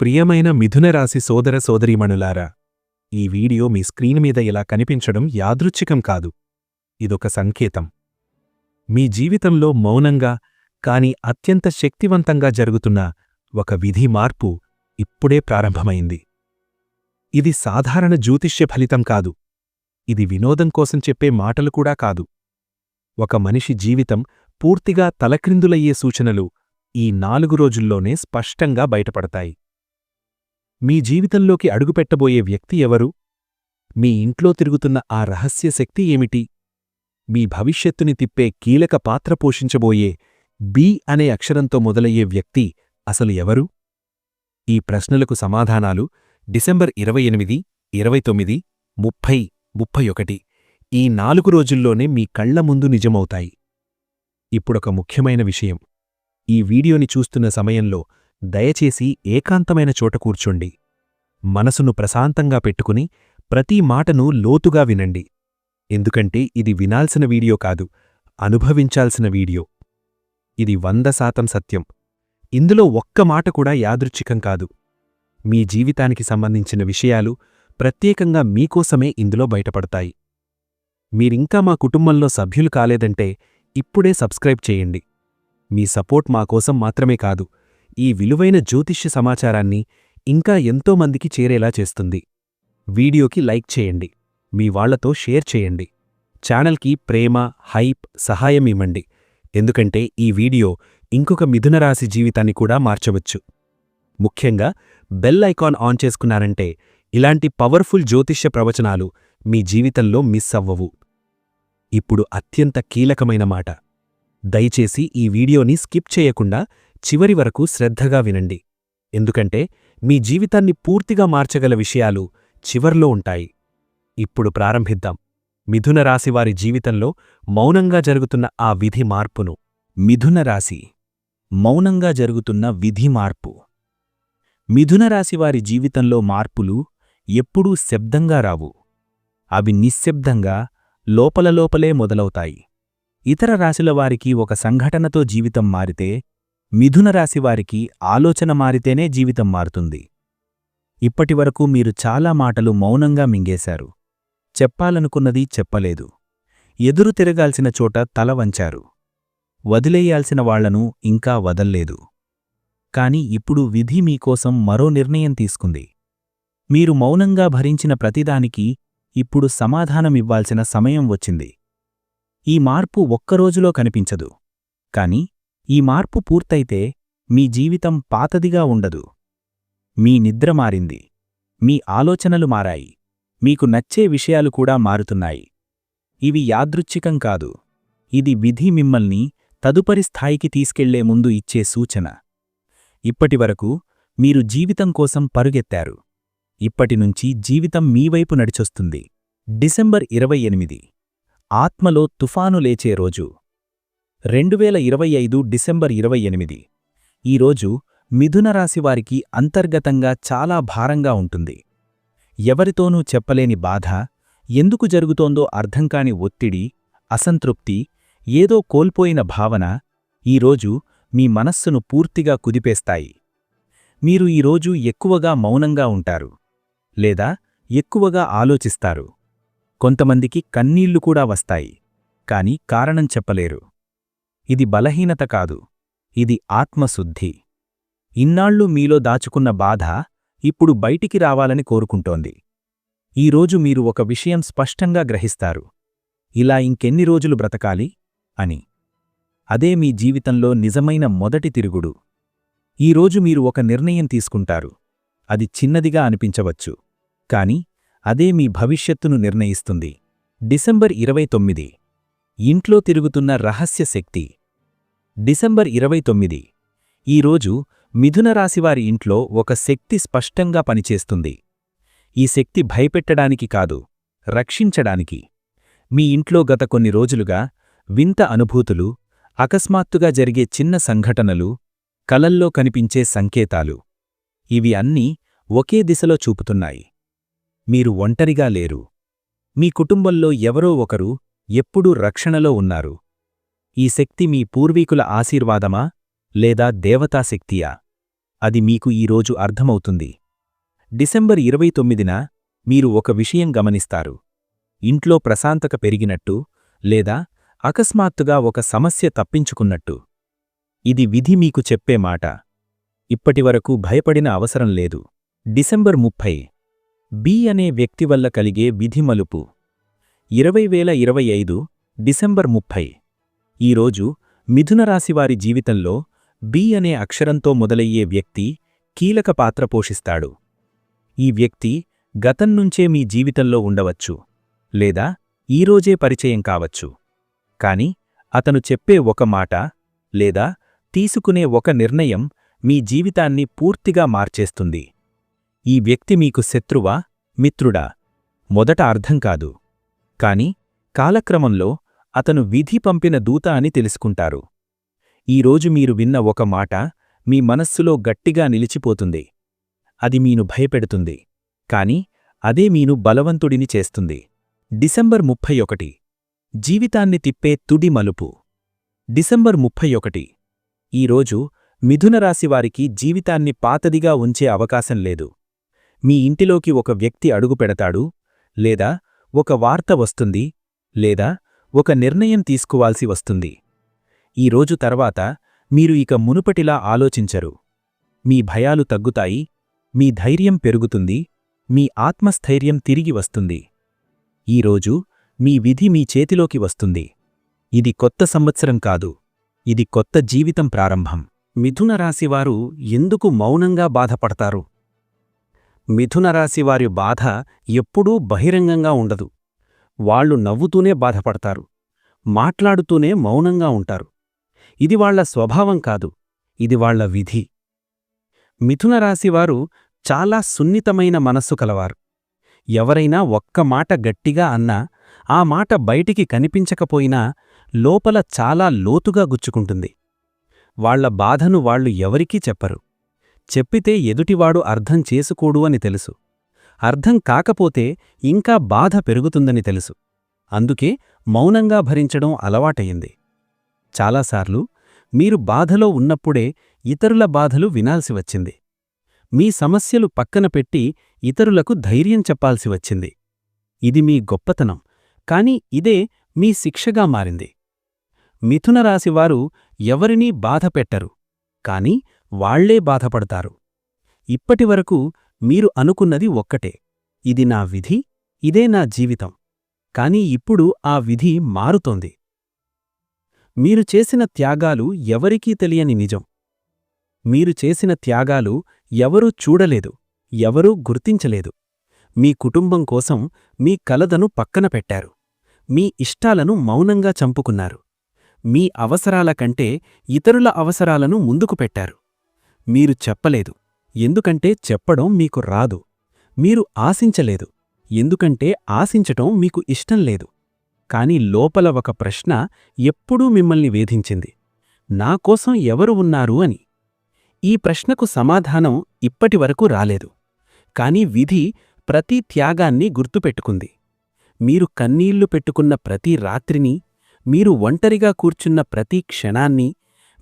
ప్రియమైన మిథునరాశి సోదర సోదరీమణులారా ఈ వీడియో మీ స్క్రీన్ మీద ఇలా కనిపించడం యాదృచ్ఛికం కాదు. ఇదొక సంకేతం. మీ జీవితంలో మౌనంగా కాని అత్యంత శక్తివంతంగా జరుగుతున్న ఒక విధి మార్పు ఇప్పుడే ప్రారంభమైంది. ఇది సాధారణ జ్యోతిష్య ఫలితం కాదు. ఇది వినోదం కోసం చెప్పే మాటలు కూడా కాదు. ఒక మనిషి జీవితం పూర్తిగా తలక్రిందులయ్యే సూచనలు ఈ నాలుగు రోజుల్లోనే స్పష్టంగా బయటపడతాయి. మీ జీవితంలోకి అడుగుపెట్టబోయే వ్యక్తి ఎవరు? మీ ఇంట్లో తిరుగుతున్న ఆ రహస్య శక్తి ఏమిటి? మీ భవిష్యత్తుని తిప్పే కీలక పాత్ర పోషించబోయే బి అనే అక్షరంతో మొదలయ్యే వ్యక్తి అసలు ఎవరు? ఈ ప్రశ్నలకు సమాధానాలు డిసెంబర్ ఇరవై ఎనిమిది ఇరవై తొమ్మిది ముప్పై ముప్పై ఒకటి. ఈ నాలుగు రోజుల్లోనే మీ కళ్ళ ముందు నిజమవుతాయి. ఇప్పుడొక ముఖ్యమైన విషయం. ఈ వీడియోని చూస్తున్న సమయంలో దయచేసి ఏకాంతమైన చోట కూర్చోండి. మనసును ప్రశాంతంగా పెట్టుకుని ప్రతి మాటను లోతుగా వినండి. ఎందుకంటే ఇది వినాల్సిన వీడియో కాదు అనుభవించాల్సిన వీడియో. ఇది వంద శాతం సత్యం. ఇందులో ఒక్క మాట కూడా యాదృచ్ఛికం కాదు. మీ జీవితానికి సంబంధించిన విషయాలు ప్రత్యేకంగా మీకోసమే ఇందులో బయటపడతాయి. మీరింకా మా కుటుంబంలో సభ్యులు కాలేదంటే ఇప్పుడే సబ్స్క్రైబ్ చేయండి. మీ సపోర్ట్ మాకోసం మాత్రమే కాదు ఈ విలువైన జ్యోతిష్య సమాచారాన్ని ఇంకా ఎంతోమందికి చేరేలా చేస్తుంది. వీడియోకి లైక్ చేయండి. మీ వాళ్ళతో షేర్ చేయండి. ఛానల్కి ప్రేమ హైప్ సహాయం ఇవ్వండి. ఎందుకంటే ఈ వీడియో ఇంకొక మిథునరాశి జీవితాన్ని కూడా మార్చవచ్చు. ముఖ్యంగా బెల్ ఐకాన్ ఆన్ చేసుకున్నారంటే ఇలాంటి పవర్ఫుల్ జ్యోతిష్య ప్రవచనాలు మీ జీవితంలో మిస్ అవ్వవు. ఇప్పుడు అత్యంత కీలకమైన మాట. దయచేసి ఈ వీడియోని స్కిప్ చేయకుండా చివరి వరకు శ్రద్ధగా వినండి. ఎందుకంటే మీ జీవితాన్ని పూర్తిగా మార్చగల విషయాలు చివర్లో ఉంటాయి. ఇప్పుడు ప్రారంభిద్దాం. మిథున రాశివారి జీవితంలో మౌనంగా జరుగుతున్న ఆ విధి మార్పును. మిథున రాశి. మౌనంగా జరుగుతున్న విధి మార్పు. మిథున రాశివారి జీవితంలో మార్పులు ఎప్పుడూ శబ్దంగా రావు. అవి నిశ్శబ్దంగా లోపల లోపలే మొదలవుతాయి. ఇతర రాశుల వారికి ఒక సంఘటనతో జీవితం మారితే మిథున రాశివారికి ఆలోచన మారితేనే జీవితం మారుతుంది. ఇప్పటివరకు మీరు చాలా మాటలు మౌనంగా మింగేశారు. చెప్పాలనుకున్నది చెప్పలేదు. ఎదురు తిరగాల్సిన చోట తల వంచారు. వదిలేయాల్సిన వాళ్ళను ఇంకా వదల్లేదు. కాని ఇప్పుడు విధి మీకోసం మరో నిర్ణయం తీసుకుంది. మీరు మౌనంగా భరించిన ప్రతిదానికి ఇప్పుడు సమాధానమివ్వాల్సిన సమయం వచ్చింది. ఈ మార్పు ఒక్కరోజులో కనిపించదు. కాని ఈ మార్పు పూర్తయితే మీ జీవితం పాతదిగా ఉండదు. మీ నిద్ర మారింది. మీ ఆలోచనలు మారాయి. మీకు నచ్చే విషయాలు కూడా మారుతున్నాయి. ఇవి యాదృచ్ఛికం కాదు. ఇది విధి మిమ్మల్ని తదుపరి స్థాయికి తీసుకెళ్ళే ముందు ఇచ్చే సూచన. ఇప్పటివరకు మీరు జీవితం కోసం పరుగెత్తారు. ఇప్పటినుంచి జీవితం మీవైపు నడిచొస్తుంది. డిసెంబర్ ఇరవై ఎనిమిది. ఆత్మలో తుఫాను లేచే రోజు. రెండువేల ఇరవై ఐదు డిసెంబర్ ఇరవై ఎనిమిది. ఈరోజు మిథునరాశివారికి అంతర్గతంగా చాలా భారంగా ఉంటుంది. ఎవరితోనూ చెప్పలేని బాధ ఎందుకు జరుగుతోందో అర్థంకాని ఒత్తిడి అసంతృప్తి ఏదో కోల్పోయిన భావన ఈరోజు మీ మనస్సును పూర్తిగా కుదిపేస్తాయి. మీరు ఈరోజు ఎక్కువగా మౌనంగా ఉంటారు. లేదా ఎక్కువగా ఆలోచిస్తారు. కొంతమందికి కన్నీళ్ళు కూడా వస్తాయి. కాని కారణం చెప్పలేరు. ఇది బలహీనత కాదు ఇది ఆత్మశుద్ధి. ఇన్నాళ్ళు మీలో దాచుకున్న బాధ ఇప్పుడు బయటికి రావాలని కోరుకుంటోంది. ఈరోజు మీరు ఒక విషయం స్పష్టంగా గ్రహిస్తారు. ఇలా ఇంకెన్ని రోజులు బ్రతకాలి? అని. అదే మీ జీవితంలో నిజమైన మొదటి తిరుగుడు. ఈరోజు మీరు ఒక నిర్ణయం తీసుకుంటారు. అది చిన్నదిగా అనిపించవచ్చు. కాని అదే మీ భవిష్యత్తును నిర్ణయిస్తుంది. డిసెంబర్ ఇరవై తొమ్మిది. ఇంట్లో తిరుగుతున్న రహస్య శక్తి. డిసెంబర్ ఇరవై తొమ్మిది. ఈరోజు మిథునరాశివారి ఇంట్లో ఒక శక్తి స్పష్టంగా పనిచేస్తుంది. ఈ శక్తి భయపెట్టడానికి కాదు రక్షించడానికి. మీ ఇంట్లో గత కొన్ని రోజులుగా వింత అనుభూతులు అకస్మాత్తుగా జరిగే చిన్న సంఘటనలు కలల్లో కనిపించే సంకేతాలు. ఇవి అన్నీ ఒకే దిశలో చూపుతున్నాయి. మీరు ఒంటరిగా లేరు. మీ కుటుంబంలో ఎవరో ఒకరు ఎప్పుడూ రక్షణలో ఉన్నారు. ఈ శక్తి మీ పూర్వీకుల ఆశీర్వాదమా లేదా దేవతాశక్తియా అది మీకు ఈరోజు అర్థమవుతుంది. డిసెంబర్ ఇరవై తొమ్మిదిన మీరు ఒక విషయం గమనిస్తారు. ఇంట్లో ప్రశాంతక పెరిగినట్టు లేదా అకస్మాత్తుగా ఒక సమస్య తప్పించుకున్నట్టు. ఇది విధి మీకు చెప్పే మాట. ఇప్పటివరకు భయపడిన అవసరం లేదు. డిసెంబర్ ముప్పై. బి అనే వ్యక్తి వల్ల కలిగే విధి మలుపు ఇరవై వేల ఇరవై ఐదు డిసెంబర్ ముప్పై. ఈరోజు మిథునరాశివారి జీవితంలో బి అనే అక్షరంతో మొదలయ్యే వ్యక్తి కీలక పాత్ర పోషిస్తాడు. ఈ వ్యక్తి గతం నుంచే మీ జీవితంలో ఉండవచ్చు లేదా ఈరోజే పరిచయం కావచ్చు. కాని అతను చెప్పే ఒక మాట లేదా తీసుకునే ఒక నిర్ణయం మీ జీవితాన్ని పూర్తిగా మార్చేస్తుంది. ఈ వ్యక్తి మీకు శత్రువా మిత్రుడా? మొదట అర్థం కాదు. కాని కాలక్రమంలో అతను విధి పంపిన దూత అని తెలుసుకుంటారు. ఈరోజు మీరు విన్న ఒక మాట మీ మనస్సులో గట్టిగా నిలిచిపోతుంది. అది మీను భయపెడుతుంది. కాని అదే మీను బలవంతుడిని చేస్తుంది. డిసెంబర్ ముప్పై ఒకటి. జీవితాన్ని తిప్పే తుడి మలుపు. డిసెంబర్ ముప్పై ఒకటి. ఈరోజు మిథునరాశివారికి జీవితాన్ని పాతదిగా ఉంచే అవకాశం లేదు. మీ ఇంటిలోకి ఒక వ్యక్తి అడుగుపెడతాడు లేదా ఒక వార్త వస్తుంది లేదా ఒక నిర్ణయం తీసుకోవాల్సి వస్తుంది. ఈ రోజు తర్వాత మీరు ఇక మునుపటిలా ఆలోచించరు. మీ భయాలు తగ్గుతాయి మీ ధైర్యం పెరుగుతుంది మీ ఆత్మస్థైర్యం తిరిగి వస్తుంది. ఈరోజు మీ విధి మీ చేతిలోకి వస్తుంది. ఇది కొత్త సంవత్సరం కాదు ఇది కొత్త జీవితం ప్రారంభం. మిథున రాశివారు ఎందుకు మౌనంగా బాధపడతారు? మిథున రాశివారి బాధ ఎప్పుడూ బహిరంగంగా ఉండదు. వాళ్ళు నవ్వుతూనే బాధపడతారు మాట్లాడుతూనే మౌనంగా ఉంటారు. ఇది వాళ్ళ స్వభావం కాదు ఇది వాళ్ళ విధి. మిథున రాశివారు చాలా సున్నితమైన మనస్సు కలవారు. ఎవరైనా ఒక్క మాట గట్టిగా అన్నా ఆ మాట బయటికి కనిపించకపోయినా లోపల చాలా లోతుగా గుచ్చుకుంటుంది. వాళ్ళ బాధను వాళ్ళు ఎవరికీ చెప్పరు. చెప్పితే ఎదుటివాడు అర్థం చేసుకోడు అని తెలుసు. అర్థం కాకపోతే ఇంకా బాధ పెరుగుతుందని తెలుసు. అందుకే మౌనంగా భరించడం అలవాటయింది. చాలాసార్లు మీరు బాధలో ఉన్నప్పుడే ఇతరుల బాధలు వినాల్సి వచ్చింది. మీ సమస్యలు పక్కన పెట్టి ఇతరులకు ధైర్యం చెప్పాల్సి వచ్చింది. ఇది మీ గొప్పతనం కాని ఇదే మీ శిక్షగా మారింది. మిథునరాశివారు ఎవరినీ బాధపెట్టరు కాని వాళ్ళే బాధపడతారు. ఇప్పటివరకు మీరు అనుకున్నది ఒక్కటే. ఇది నా విధి ఇదే నా జీవితం. కాని ఇప్పుడు ఆ విధి మారుతోంది. మీరు చేసిన త్యాగాలు ఎవరికీ తెలియని నిజం. మీరు చేసిన త్యాగాలు ఎవరూ చూడలేదు ఎవరూ గుర్తించలేదు. మీ కుటుంబం కోసం మీ కలదను పక్కన పెట్టారు. మీ ఇష్టాలను మౌనంగా చంపుకున్నారు. మీ అవసరాల కంటే ఇతరుల అవసరాలను ముందుకు పెట్టారు. మీరు చెప్పలేదు ఎందుకంటే చెప్పడం మీకు రాదు. మీరు ఆశించలేదు. ఎందుకంటే ఆశించటం మీకు ఇష్టం లేదు. కాని లోపల ఒక ప్రశ్న ఎప్పుడూ మిమ్మల్ని వేధించింది. నాకోసం ఎవరు ఉన్నారు అని. ఈ ప్రశ్నకు సమాధానం ఇప్పటివరకు రాలేదు. కాని విధి ప్రతి త్యాగాన్ని గుర్తుపెట్టుకుంది. మీరు కన్నీళ్ళు పెట్టుకున్న ప్రతి రాత్రిని మీరు ఒంటరిగా కూర్చున్న ప్రతి క్షణాన్ని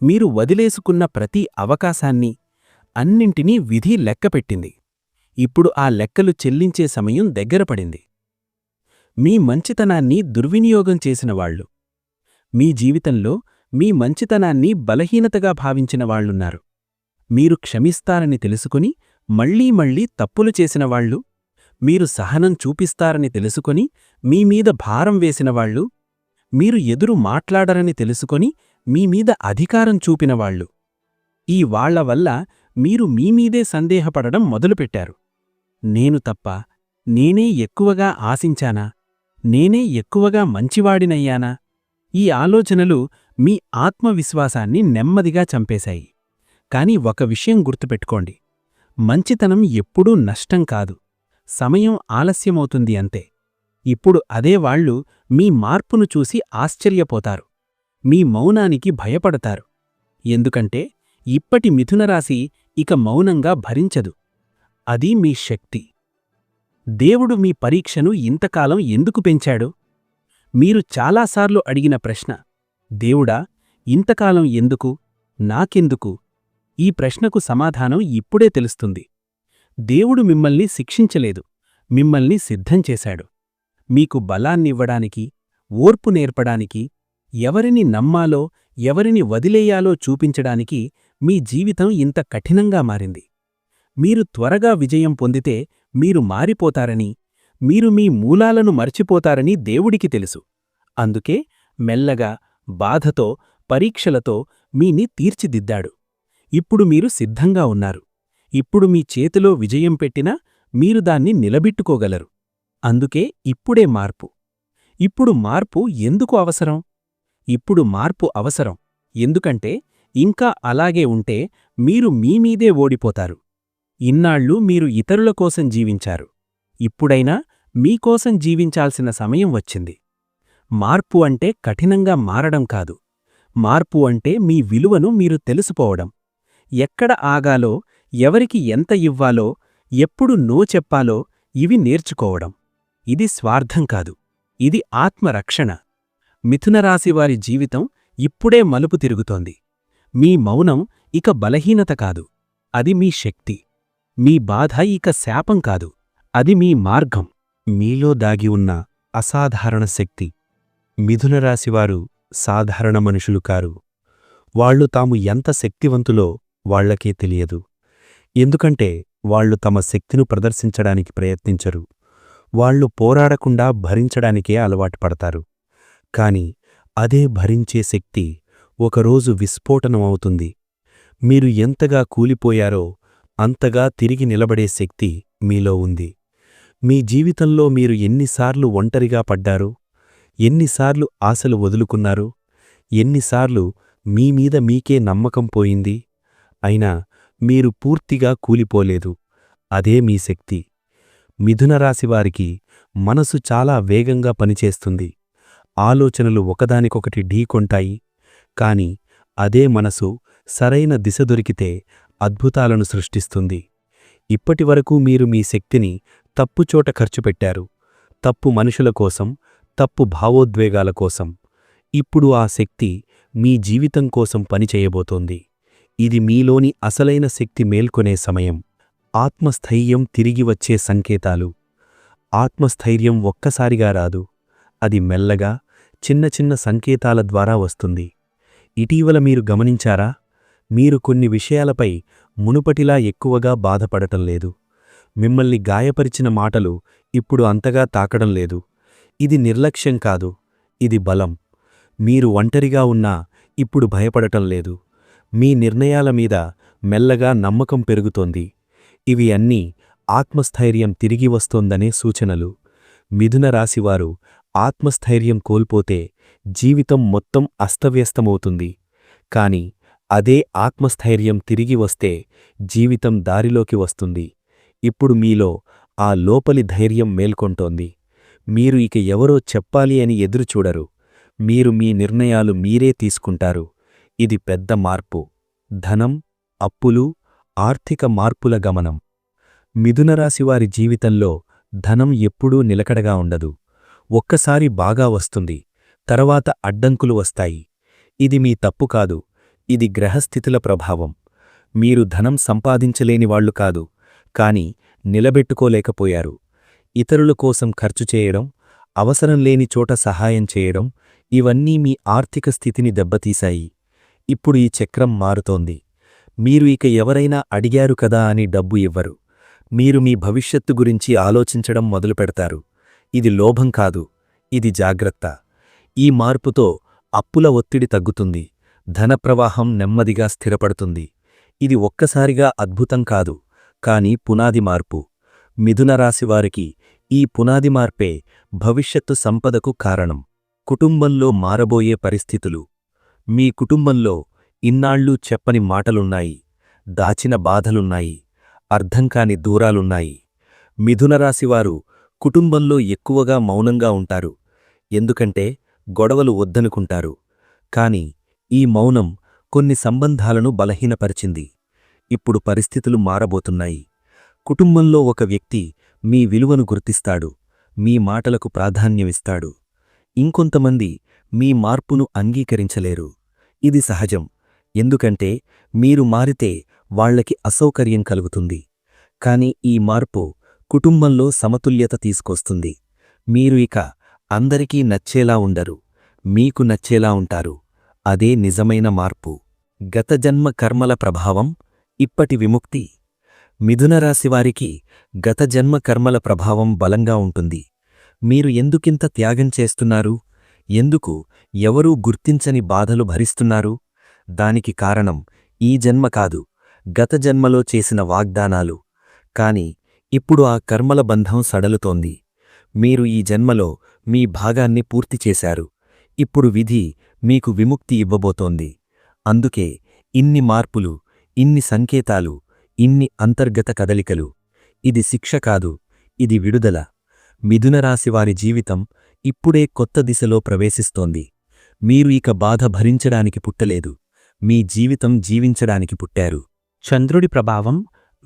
మీరు వదిలేసుకున్న ప్రతి అవకాశాన్ని అన్నింటినీ విధి లెక్కపెట్టింది ఇప్పుడు ఆ లెక్కలు చెల్లించే సమయం దగ్గరపడింది మీ మంచితనాన్ని దుర్వినియోగం చేసినవాళ్ళు మీ జీవితంలో మీ మంచితనాన్ని బలహీనతగా భావించిన వాళ్ళున్నారు మీరు క్షమిస్తారని తెలుసుకుని మళ్ళీ మళ్ళీ తప్పులు చేసినవాళ్ళు మీరు సహనం చూపిస్తారని తెలుసుకొని మీమీద భారం వేసినవాళ్ళు మీరు ఎదురు మాట్లాడరని తెలుసుకొని మీమీద అధికారం చూపినవాళ్ళు ఈ వాళ్ళ వల్ల మీరు మీమీదే సందేహపడడం మొదలుపెట్టారు. నేను తప్ప నేనే ఎక్కువగా ఆశించానా? నేనే ఎక్కువగా మంచివాడినయ్యానా? ఈ ఆలోచనలు మీ ఆత్మవిశ్వాసాన్ని నెమ్మదిగా చంపేశాయి. కాని ఒక విషయం గుర్తుపెట్టుకోండి. మంచితనం ఎప్పుడూ నష్టం కాదు. సమయం ఆలస్యమవుతుంది అంతే. ఇప్పుడు అదే వాళ్ళు మీ మార్పును చూసి ఆశ్చర్యపోతారు. మీ మౌనానికి భయపడతారు. ఎందుకంటే ఇప్పటి మిథునరాశి ఇక మౌనంగా భరించదు. అది మీ శక్తి. దేవుడు మీ పరీక్షను ఇంతకాలం ఎందుకు పెంచాడు? మీరు చాలాసార్లు అడిగిన ప్రశ్న దేవుడా ఇంతకాలం ఎందుకు? నాకెందుకు? ఈ ప్రశ్నకు సమాధానం ఇప్పుడే తెలుస్తుంది. దేవుడు మిమ్మల్ని శిక్షించలేదు మిమ్మల్ని సిద్ధం చేశాడు. మీకు బలాన్నివ్వడానికి ఓర్పు నేర్పడానికి ఎవరిని నమ్మాలో ఎవరిని వదిలేయాలో చూపించడానికి మీ జీవితం ఇంత కఠినంగా మారింది. మీరు త్వరగా విజయం పొందితే మీరు మారిపోతారని మీరు మీ మూలాలను మర్చిపోతారని దేవుడికి తెలుసు. అందుకే మెల్లగా బాధతో పరీక్షలతో మీని తీర్చిదిద్దాడు. ఇప్పుడు మీరు సిద్ధంగా ఉన్నారు. ఇప్పుడు మీ చేతిలో విజయం పెట్టినా మీరు దాన్ని నిలబెట్టుకోగలరు. అందుకే ఇప్పుడే మార్పు. ఇప్పుడు మార్పు ఎందుకు అవసరం? ఇప్పుడు మార్పు అవసరం. ఎందుకంటే ఇంకా అలాగే ఉంటే మీరు మీమీదే ఓడిపోతారు. ఇన్నాళ్ళు మీరు ఇతరుల కోసం జీవించారు. ఇప్పుడైనా మీకోసం జీవించాల్సిన సమయం వచ్చింది. మార్పు అంటే కఠినంగా మారడం కాదు. మార్పు అంటే మీ విలువను మీరు తెలుసుకోవడం. ఎక్కడ ఆగాలో ఎవరికి ఎంత ఇవ్వాలో ఎప్పుడు నో చెప్పాలో ఇవి నేర్చుకోవడం. ఇది స్వార్థం కాదు. ఇది ఆత్మరక్షణ. మిథునరాశివారి జీవితం ఇప్పుడే మలుపు తిరుగుతోంది. మీ మౌనం ఇక బలహీనత కాదు. అది మీ శక్తి. మీ బాధ ఇక శాపం కాదు. అది మీ మార్గం. మీలో దాగి ఉన్న అసాధారణ శక్తి. మిథునరాశివారు సాధారణ మనుషులు కారు. వాళ్ళు తాము ఎంత శక్తివంతులో వాళ్ళకే తెలియదు. ఎందుకంటే వాళ్ళు తమ శక్తిను ప్రదర్శించడానికి ప్రయత్నించరు. వాళ్ళు పోరాడకుండా భరించడానికే అలవాటు పడతారు. కాని అదే భరించే శక్తి ఒకరోజు విస్ఫోటనమవుతుంది. మీరు ఎంతగా కూలిపోయారో అంతగా తిరిగి నిలబడే శక్తి మీలో ఉంది. మీ జీవితంలో మీరు ఎన్నిసార్లు ఒంటరిగా పడ్డారు? ఎన్నిసార్లు ఆశలు వదులుకున్నారు? ఎన్నిసార్లు మీమీద మీకే నమ్మకం పోయింది? అయినా మీరు పూర్తిగా కూలిపోలేదు. అదే మీ శక్తి. మిథునరాశివారికి మనసు చాలా వేగంగా పనిచేస్తుంది. ఆలోచనలు ఒకదానికొకటి ఢీకొంటాయి. కాని అదే మనసు సరైన దిశ దొరికితే అద్భుతాలను సృష్టిస్తుంది. ఇప్పటివరకు మీరు మీ శక్తిని తప్పుచోట ఖర్చుపెట్టారు తప్పు మనుషుల కోసం తప్పు భావోద్వేగాల కోసం. ఇప్పుడు ఆ శక్తి మీ జీవితం కోసం పనిచేయబోతోంది ఇది మీలోని అసలైన శక్తి మేల్కొనే సమయం. ఆత్మస్థైర్యం తిరిగి వచ్చే సంకేతాలు. ఆత్మస్థైర్యం ఒక్కసారిగా రాదు. అది మెల్లగా చిన్న చిన్న సంకేతాల ద్వారా వస్తుంది. ఇటీవల మీరు గమనించారా? మీరు కొన్ని విషయాలపై మునుపటిలా ఎక్కువగా బాధపడటం లేదు. మిమ్మల్ని గాయపరిచిన మాటలు ఇప్పుడు అంతగా తాకడం లేదు. ఇది నిర్లక్ష్యం కాదు. ఇది బలం. మీరు ఒంటరిగా ఉన్నా ఇప్పుడు భయపడటం లేదు. మీ నిర్ణయాల మీద మెల్లగా నమ్మకం పెరుగుతోంది. ఇవి అన్నీ ఆత్మస్థైర్యం తిరిగి వస్తోందనే సూచనలు. మిథున రాశివారు ఆత్మస్థైర్యం కోల్పోతే జీవితం మొత్తం అస్తవ్యస్తమవుతుంది. కాని అదే ఆత్మస్థైర్యం తిరిగి వస్తే జీవితం దారిలోకి వస్తుంది. ఇప్పుడు మీలో ఆ లోపలి ధైర్యం మేల్కొంటోంది. మీరు ఇక ఎవరో చెప్పాలి అని ఎదురుచూడరు మీరు మీ నిర్ణయాలు మీరే తీసుకుంటారు. ఇది పెద్ద మార్పు. ధనం అప్పులు ఆర్థిక మార్పుల గమనం. మిథునరాశివారి జీవితంలో ధనం ఎప్పుడూ నిలకడగా ఉండదు. ఒక్కసారి బాగా వస్తుంది తర్వాత అడ్డంకులు వస్తాయి. ఇది మీ తప్పు కాదు ఇది గ్రహస్థితుల ప్రభావం. మీరు ధనం సంపాదించలేనివాళ్ళు కాదు కాని నిలబెట్టుకోలేకపోయారు. ఇతరుల కోసం ఖర్చు చేయడం అవసరం లేని చోట సహాయం చేయడం ఇవన్నీ మీ ఆర్థిక స్థితిని దెబ్బతీశాయి. ఇప్పుడు ఈ చక్రం మారుతోంది. మీరు ఇక ఎవరైనా అడిగారు కదా అని డబ్బు ఇవ్వరు. మీరు మీ భవిష్యత్తు గురించి ఆలోచించడం మొదలుపెడతారు. ఇది లోభం కాదు ఇది జాగ్రత్త. ఈ మార్పుతో అప్పుల ఒత్తిడి తగ్గుతుంది ధనప్రవాహం నెమ్మదిగా స్థిరపడుతుంది. ఇది ఒక్కసారిగా అద్భుతం కాదు కాని పునాది మార్పు. మిథునరాశివారికి ఈ పునాది మార్పే భవిష్యత్తు సంపదకు కారణం. కుటుంబంలో మారబోయే పరిస్థితులు. మీ కుటుంబంలో ఇన్నాళ్ళు చెప్పని మాటలున్నాయి దాచిన బాధలున్నాయి అర్థంకాని దూరాలున్నాయి. మిథునరాశివారు కుటుంబంలో ఎక్కువగా మౌనంగా ఉంటారు. ఎందుకంటే గొడవలు వద్దనుకుంటారు. కాని ఈ మౌనం కొన్ని సంబంధాలను బలహీనపరిచింది. ఇప్పుడు పరిస్థితులు మారబోతున్నాయి. కుటుంబంలో ఒక వ్యక్తి మీ విలువను గుర్తిస్తాడు. మీ మాటలకు ప్రాధాన్యమిస్తాడు. ఇంకొంతమంది మీ మార్పును అంగీకరించలేరు. ఇది సహజం. ఎందుకంటే మీరు మారితే వాళ్ళకి అసౌకర్యం కలుగుతుంది. కాని ఈ మార్పు కుటుంబంలో సమతుల్యత తీసుకొస్తుంది. మీరు ఇక అందరికీ నచ్చేలా ఉండరు. మీకు నచ్చేలా ఉంటారు. అదే నిజమైన మార్పు. గత జన్మ కర్మల ప్రభావం ఇప్పటి విముక్తి. మిథునరాశివారికి గత జన్మ కర్మల ప్రభావం బలంగా ఉంటుంది. మీరు ఎందుకింత త్యాగం చేస్తున్నారు? ఎందుకు ఎవరూ గుర్తించని బాధలు భరిస్తున్నారు? దానికి కారణం ఈ జన్మ కాదు. గత జన్మలో చేసిన వాగ్దానాలు. కాని ఇప్పుడు ఆ కర్మల బంధం సడలుతోంది. మీరు ఈ జన్మలో మీ భాగాన్ని పూర్తి చేశారు. ఇప్పుడు విధి మీకు విముక్తి ఇవ్వబోతోంది. అందుకే ఇన్ని మార్పులు ఇన్ని సంకేతాలు ఇన్ని అంతర్గత కదలికలు. ఇది శిక్ష కాదు ఇది విడుదల. మిథునరాశివారి జీవితం ఇప్పుడే కొత్త దిశలో ప్రవేశిస్తోంది. మీరు ఇక బాధ భరించడానికి పుట్టలేదు. మీ జీవితం జీవించడానికి పుట్టారు. చంద్రుడి ప్రభావం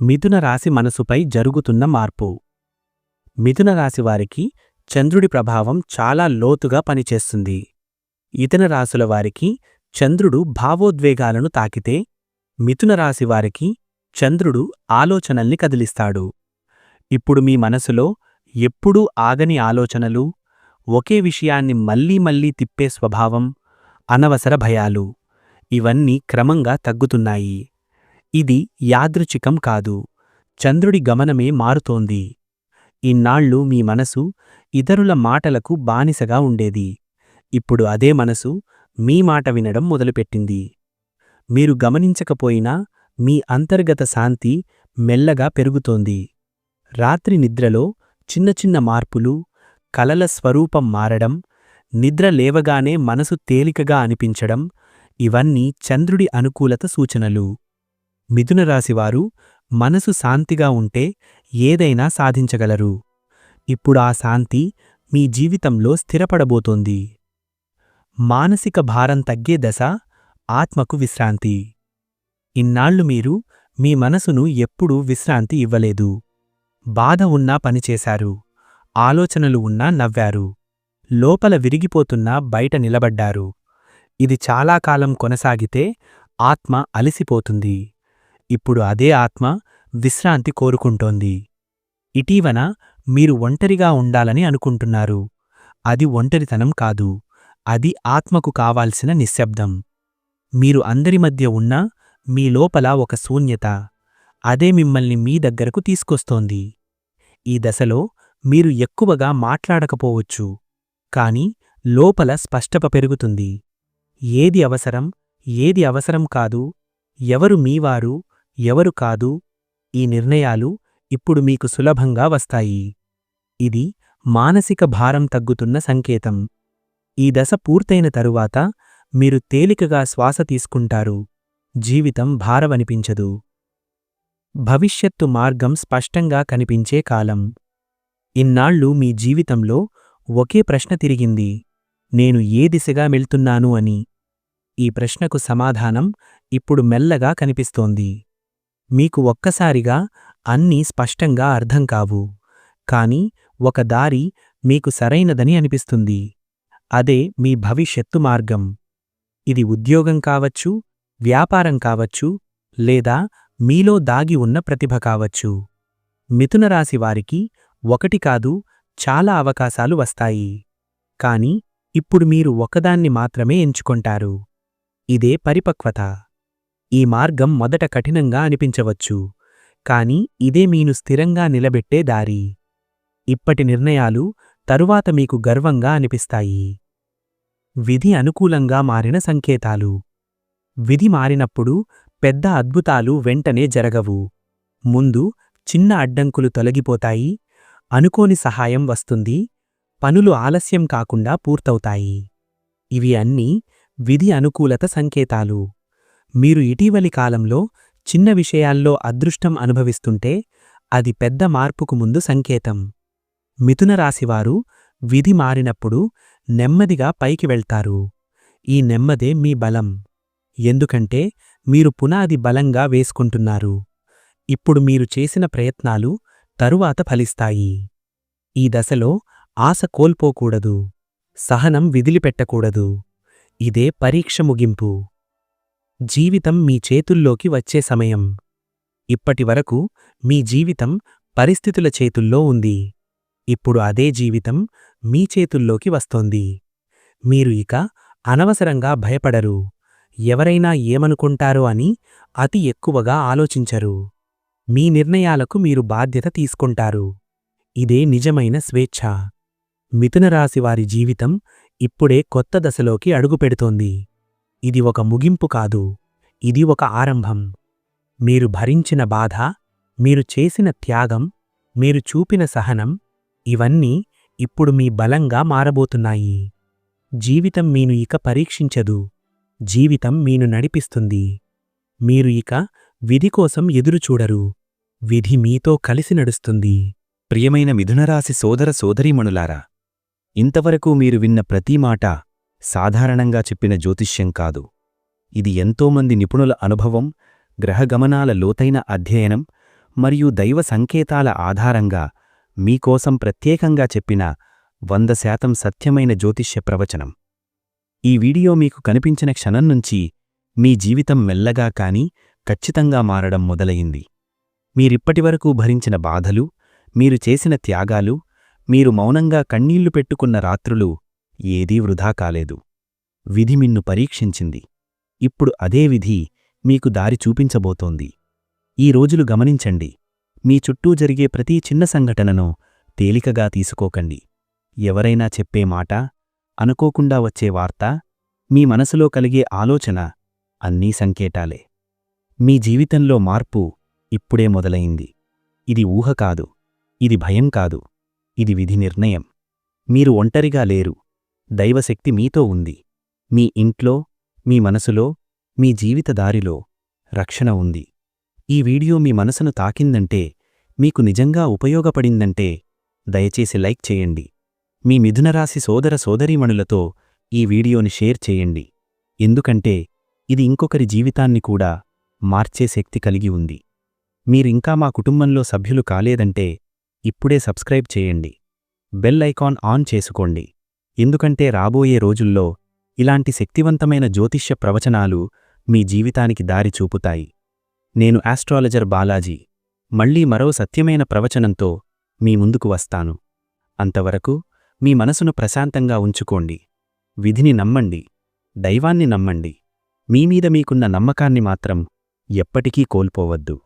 మిథున రాశి మనసుపై జరుగుతున్న మార్పు. మిథున రాశి వారికి చంద్రుడి ప్రభావం చాలా లోతుగా పనిచేస్తుంది. ఇతర రాశుల వారికి చంద్రుడు భావోద్వేగాలను తాకితే మిథున రాశి వారికి చంద్రుడు ఆలోచనల్ని కదిలిస్తాడు. ఇప్పుడు మీ మనసులో ఎప్పుడూ ఆగని ఆలోచనలు ఒకే విషయాన్ని మళ్ళీ మళ్ళీ తిప్పే స్వభావం అనవసర భయాలు ఇవన్నీ క్రమంగా తగ్గుతున్నాయి. ఇది యాదృచికం కాదు. చంద్రుడి గమనమే మారుతోంది. ఇన్నాళ్ళు మీ మనసు ఇతరుల మాటలకు బానిసగా ఉండేది. ఇప్పుడు అదే మనసు మీ మాట వినడం మొదలుపెట్టింది. మీరు గమనించకపోయినా మీ అంతర్గత శాంతి మెల్లగా పెరుగుతోంది. రాత్రి నిద్రలో చిన్న చిన్న మార్పులు కలల స్వరూపం మారడం నిద్ర లేవగానే మనసు తేలికగా అనిపించడం ఇవన్నీ చంద్రుడి అనుకూలత సూచనలు. మిథునరాశివారు మనసు శాంతిగా ఉంటే ఏదైనా సాధించగలరు. ఇప్పుడు ఆ శాంతి మీ జీవితంలో స్థిరపడబోతోంది. మానసిక భారం తగ్గే దశ ఆత్మకు విశ్రాంతి. ఇన్నాళ్ళు మీరు మీ మనసును ఎప్పుడూ విశ్రాంతి ఇవ్వలేదు. బాధ ఉన్నా పనిచేశారు. ఆలోచనలు ఉన్నా నవ్వారు. లోపల విరిగిపోతున్నా బయట నిలబడ్డారు. ఇది చాలా కాలం కొనసాగితే ఆత్మ అలిసిపోతుంది. ఇప్పుడు అదే ఆత్మ విశ్రాంతి కోరుకుంటోంది. ఇటీవన మీరు ఒంటరిగా ఉండాలని అనుకుంటున్నారు. అది ఒంటరితనం కాదు. అది ఆత్మకు కావాల్సిన నిశ్శబ్దం. మీరు అందరి మధ్య ఉన్నా మీ లోపల ఒక శూన్యత. అదే మిమ్మల్ని మీ దగ్గరకు తీసుకొస్తోంది. ఈ దశలో మీరు ఎక్కువగా మాట్లాడకపోవచ్చు. కాని లోపల స్పష్టత పెరుగుతుంది. ఏది అవసరం ఏది అవసరం కాదు. ఎవరు మీవారు ఎవరు కాదు ఈ నిర్ణయాలు ఇప్పుడు మీకు సులభంగా వస్తాయి. ఇది మానసిక భారం తగ్గుతున్న సంకేతం. ఈ దశ పూర్తయిన తరువాత మీరు తేలికగా శ్వాస తీసుకుంటారు. జీవితం భారవనిపించదు భవిష్యత్తు మార్గం స్పష్టంగా కనిపించే కాలం. ఇన్నాళ్ళు మీ జీవితంలో ఒకే ప్రశ్న తిరిగింది. నేను ఏ దిశగా వెళ్తున్నాను అని. ఈ ప్రశ్నకు సమాధానం ఇప్పుడు మెల్లగా కనిపిస్తోంది. మీకు ఒక్కసారిగా అన్నీ స్పష్టంగా అర్థం కావు. కాని ఒక దారి మీకు సరైనదని అనిపిస్తుంది. అదే మీ భవిష్యత్తు మార్గం. ఇది ఉద్యోగం కావచ్చు వ్యాపారం కావచ్చు లేదా మీలో దాగి ఉన్న ప్రతిభ కావచ్చు. మిథునరాశి వారికి ఒకటి కాదు చాలా అవకాశాలు వస్తాయి. కాని ఇప్పుడు మీరు ఒకదాన్ని మాత్రమే ఎంచుకొంటారు. ఇదే పరిపక్వత. ఈ మార్గం మొదట కఠినంగా అనిపించవచ్చు కాని ఇదే మీను స్థిరంగా నిలబెట్టే దారి. ఇప్పటి నిర్ణయాలు తరువాత మీకు గర్వంగా అనిపిస్తాయి. విధి అనుకూలంగా మారిన సంకేతాలు. విధి మారినప్పుడు పెద్ద అద్భుతాలు వెంటనే జరగవు. ముందు చిన్న అడ్డంకులు తొలగిపోతాయి అనుకోని సహాయం వస్తుంది పనులు ఆలస్యం కాకుండా పూర్తవుతాయి. ఇవి అన్నీ విధి అనుకూలత సంకేతాలు. మీరు ఇటీవలి కాలంలో చిన్న విషయాల్లో అదృష్టం అనుభవిస్తుంటే అది పెద్ద మార్పుకు ముందు సంకేతం. మిథున రాశివారు విధి మారినప్పుడు నెమ్మదిగా పైకి వెళ్తారు. ఈ నెమ్మదే మీ బలం. ఎందుకంటే మీరు పునాది బలంగా వేసుకుంటున్నారు. ఇప్పుడు మీరు చేసిన ప్రయత్నాలు తరువాత ఫలిస్తాయి. ఈ దశలో ఆశ కోల్పోకూడదు. సహనం విదిలిపెట్టకూడదు. ఇదే పరీక్ష ముగింపు. జీవితం మీ చేతుల్లోకి వచ్చే సమయం. ఇప్పటివరకు మీ జీవితం పరిస్థితుల చేతుల్లో ఉంది. ఇప్పుడు అదే జీవితం మీ చేతుల్లోకి వస్తోంది. మీరు ఇక అనవసరంగా భయపడరు. ఎవరైనా ఏమనుకుంటారో అని అతి ఎక్కువగా ఆలోచించరు. మీ నిర్ణయాలకు మీరు బాధ్యత తీసుకుంటారు. ఇదే నిజమైన స్వేచ్ఛ. మిథునరాశివారి జీవితం ఇప్పుడే కొత్త దశలోకి అడుగుపెడుతోంది. ఇది ఒక ముగింపు కాదు ఇది ఒక ఆరంభం. మీరు భరించిన బాధ మీరు చేసిన త్యాగం మీరు చూపిన సహనం ఇవన్నీ ఇప్పుడు మీ బలంగా మారబోతున్నాయి. జీవితం మీను ఇక పరీక్షించదు జీవితం మీను నడిపిస్తుంది. మీరు ఇక విధి కోసం ఎదురుచూడరు విధి మీతో కలిసి నడుస్తుంది. ప్రియమైన మిథునరాశి సోదర సోదరీమణులారా ఇంతవరకు మీరు విన్న ప్రతి మాట సాధారణంగా చెప్పిన జ్యోతిష్యం కాదు. ఇది ఎంతోమంది నిపుణుల అనుభవం గ్రహగమనాల లోతైన అధ్యయనం మరియు దైవ సంకేతాల ఆధారంగా మీకోసం ప్రత్యేకంగా చెప్పిన వంద శాతం సత్యమైన జ్యోతిష్య ప్రవచనం. ఈ వీడియో మీకు కనిపించిన క్షణం నుంచి మీ జీవితం మెల్లగా కాని ఖచ్చితంగా మారడం మొదలయింది మీరిప్పటివరకు భరించిన బాధలు మీరు చేసిన త్యాగాలు మీరు మౌనంగా కన్నీళ్ళు పెట్టుకున్న రాత్రులు ఏదీ వృధా కాలేదు. విధి మిన్ను పరీక్షించింది. ఇప్పుడు అదే విధి మీకు దారి చూపించబోతోంది. ఈ రోజులు గమనించండి. మీ చుట్టూ జరిగే ప్రతి చిన్న సంఘటనను తేలికగా తీసుకోకండి. ఎవరైనా చెప్పే మాట అనుకోకుండా వచ్చే వార్త మీ మనసులో కలిగే ఆలోచన అన్నీ సంకేతాలే. మీ జీవితంలో మార్పు ఇప్పుడే మొదలైంది. ఇది ఊహ కాదు. ఇది భయం కాదు. ఇది విధి నిర్ణయం. మీరు ఒంటరిగా లేరు. దైవశక్తి మీతో ఉంది. మీ ఇంట్లో మీ మనసులో మీ జీవిత దారిలో రక్షణ ఉంది. ఈ వీడియో మీ మనసును తాకిందంటే మీకు నిజంగా ఉపయోగపడిందంటే దయచేసి లైక్ చేయండి. మీ మిథునరాశి సోదర సోదరీమణులతో ఈ వీడియోని షేర్ చేయండి. ఎందుకంటే ఇది ఇంకొకరి జీవితాన్ని కూడా మార్చే శక్తి కలిగి ఉంది. మీరింకా మా కుటుంబంలో సభ్యులు కాలేదంటే ఇప్పుడే సబ్స్క్రైబ్ చేయండి. బెల్ ఐకాన్ ఆన్ చేసుకోండి. ఎందుకంటే రాబోయే రోజుల్లో ఇలాంటి శక్తివంతమైన జ్యోతిష్య ప్రవచనాలు మీ జీవితానికి దారి చూపుతాయి. నేను ఆస్ట్రాలజర్ బాలాజీ. మళ్ళీ మరో సత్యమైన ప్రవచనంతో మీ ముందుకు వస్తాను. అంతవరకు మీ మనసును ప్రశాంతంగా ఉంచుకోండి. విధిని నమ్మండి. దైవాన్ని నమ్మండి. మీమీద మీకున్న నమ్మకాన్ని మాత్రం ఎప్పటికీ కోల్పోవద్దు.